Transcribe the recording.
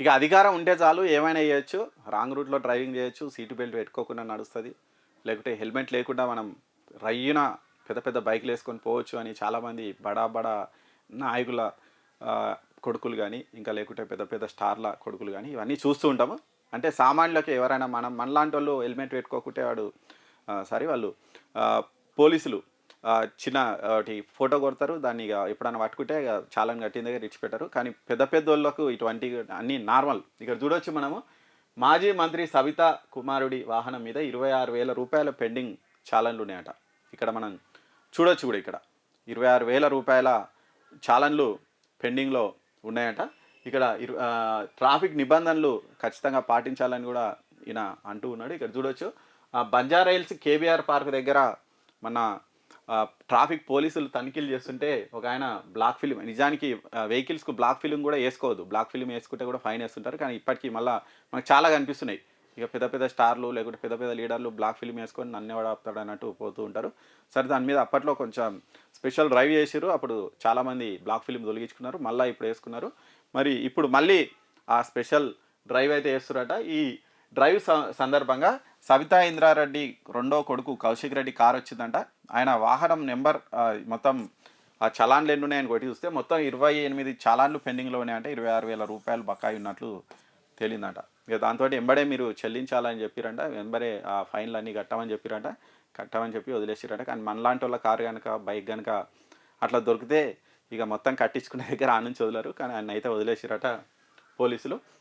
ఇక అధికారం ఉంటే చాలు ఏమైనా చేయొచ్చు. రాంగ్ రూట్లో డ్రైవింగ్ చేయొచ్చు సీటు బెల్ట్ పెట్టుకోకుండా నడుస్తుంది. లేకుంటే హెల్మెట్ లేకుండా మనం రయ్యున పెద్ద పెద్ద బైక్లు వేసుకొని పోవచ్చు అని చాలామంది బడా బడా నాయకుల కొడుకులు కానీ ఇంకా లేకుంటే పెద్ద పెద్ద స్టార్ల కొడుకులు కానీ ఇవన్నీ చూస్తూ ఉంటాము. అంటే సామాన్యులకి ఎవరైనా మనం మనలాంటి వాళ్ళు హెల్మెట్ పెట్టుకోకుంటే వాడు సారీ వాళ్ళు పోలీసులు చిన్న ఒకటి ఫోటో కొడతారు. దాన్ని ఇక ఎప్పుడైనా పట్టుకుంటే ఇక చాలా కట్టిన దగ్గర ఇచ్చిపెట్టారు కానీ పెద్ద పెద్ద వాళ్ళకు ఇటువంటి అన్నీ నార్మల్. ఇక్కడ చూడొచ్చు మనము. మాజీ మంత్రి సవిత కుమారుడి వాహనం మీద ఇరవై ఆరు వేల రూపాయల పెండింగ్ చాలన్లు ఉన్నాయట. ఇక్కడ మనం చూడొచ్చు కూడా ఇక్కడ. ఇరవై ఆరు వేల రూపాయల చాలన్లు పెండింగ్లో ఉన్నాయట. ఇక్కడ ఇరు ట్రాఫిక్ నిబంధనలు ఖచ్చితంగా పాటించాలని కూడా ఈయన అంటూ ఉన్నాడు. ఇక్కడ చూడొచ్చు. ఆ, బంజారా హిల్స్ కేబీఆర్ పార్క్ దగ్గర మన ట్రాఫిక్ పోలీసులు తనిఖీలు చేస్తుంటే ఒక ఆయన బ్లాక్ ఫిలిం నిజానికి వెహికల్స్కు బ్లాక్ ఫిలిం కూడా వేసుకోవద్దు. బ్లాక్ ఫిలిం వేసుకుంటే కూడా ఫైన్ వేస్తుంటారు. కానీ ఇప్పటికీ మళ్ళీ మనకు చాలా కనిపిస్తున్నాయి. ఇక పెద్ద పెద్ద స్టార్లు లేకుంటే పెద్ద పెద్ద లీడర్లు బ్లాక్ ఫిలిం వేసుకొని నన్ను ఆపుతాడు అన్నట్టు పోతూ ఉంటారు. సరే దాని మీద అప్పట్లో కొంచెం స్పెషల్ డ్రైవ్ చేసారు అప్పుడు చాలామంది బ్లాక్ ఫిలిం తొలగించుకున్నారు. మళ్ళీ ఇప్పుడు వేసుకున్నారు. మరి ఇప్పుడు మళ్ళీ ఆ స్పెషల్ డ్రైవ్ అయితే వేస్తున్నారట ఈ డ్రైవ్ స- సందర్భంగా సవితా ఇంద్రారెడ్డి రెండో కొడుకు కౌశిక్ రెడ్డి కారు వచ్చిందంట. ఆయన వాహనం నెంబర్ మొత్తం ఆ చలాన్లు ఎన్ని ఉన్నాయని కొట్టి చూస్తే మొత్తం ఇరవై ఎనిమిది చలాన్లు పెండింగ్లో ఉన్నాయంటే. ఇరవై ఆరు వేల రూపాయలు బకాయి ఉన్నట్లు తేలిందట. ఇక దాంతో ఎంబడే మీరు చెల్లించాలని చెప్పిరంట. ఎంబడే ఆ ఫైన్లు అన్నీ కట్టమని చెప్పిరంట. కట్టమని చెప్పి వదిలేసిరంట. కానీ మనలాంటి వాళ్ళ కారు కనుక బైక్ కనుక అట్లా దొరికితే ఇక మొత్తం కట్టించుకునే దగ్గర ఆ నుంచి వదిలేరు. కానీ ఆయన అయితే వదిలేసిరట పోలీసులు.